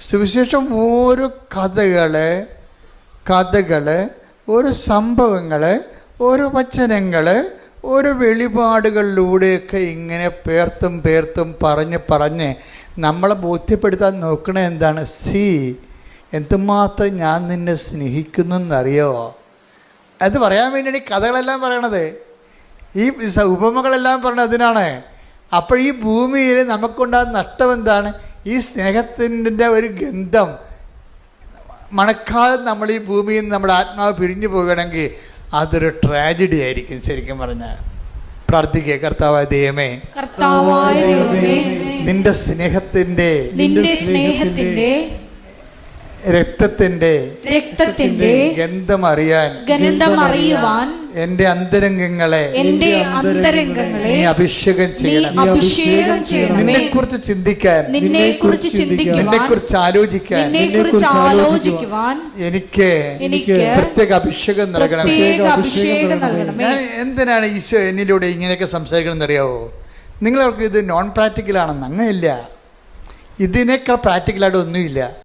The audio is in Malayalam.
സുവിശേഷം ഓരോ കഥകൾ കഥകൾ ഓരോ സംഭവങ്ങൾ ഓരോ വചനങ്ങൾ ഓരോ വെളിപാടുകളിലൂടെയൊക്കെ ഇങ്ങനെ പേർത്തും പേർത്തും പറഞ്ഞ് പറഞ്ഞ് നമ്മളെ ബോധ്യപ്പെടുത്താൻ നോക്കണ എന്താണ്? സി എന്തുമാത്രം ഞാൻ നിന്നെ സ്നേഹിക്കുന്നു എന്നറിയോ അത് പറയാൻ വേണ്ടിയാണ് ഈ കഥകളെല്ലാം പറയണത്. ഈ ഉപമകളെല്ലാം പറയണത് അതിനാണ്. അപ്പോൾ ഈ ഭൂമിയിൽ നമുക്കുണ്ടാകുന്ന നഷ്ടം എന്താണ്? ഈ സ്നേഹത്തിന്റെ ഒരു ഗന്ധം മണക്കാതെ നമ്മൾ ഈ ഭൂമിയിൽ നിന്ന് നമ്മുടെ ആത്മാവ് പിരിഞ്ഞു പോകണമെങ്കിൽ അതൊരു ട്രാജഡി ആയിരിക്കും ശരിക്കും പറഞ്ഞാൽ. പ്രാർത്ഥിക്കുക കർത്താവായ ദൈവമേ. നിന്റെ സ്നേഹത്തിന്റെ രക്തത്തിന്റെ രക്തത്തിന്റെ ഗന്ധം അറിയാൻ ഗന്ധം അറിയുവാൻ എന്റെ അന്തരംഗങ്ങളെ എന്റെ അന്തരംഗങ്ങളെ നീ അഭിഷേകം നീ ചെയ്യണം. അഭിഷേകം ചെയ്യണം. നിന്നെ കുറിച്ച് ചിന്തിക്കാൻ നിന്നെ കുറിച്ച് ചിന്തിക്കാൻ നിന്നെ കുറിച്ച് ആലോചിക്കാൻ നിന്നെ കുറിച്ച് ആലോചിക്കുവാൻ എനിക്ക് എനിക്ക് പ്രത്യേക അഭിഷേകം നൽകണം. പ്രത്യേക അഭിഷേകം നൽകണം. ഞാൻ എന്തിനാണ് ഈശോ എന്നിലൂടെ ഇങ്ങനെയൊക്കെ സംസാരിക്കണം അറിയാവോ നിങ്ങളവർക്ക് ഇത് നോൺ പ്രാക്ടിക്കൽ ആണെന്ന് അങ്ങനെയില്ല. ഇതിനേക്കാൾ പ്രാക്ടിക്കലായിട്ട് ഒന്നുമില്ല.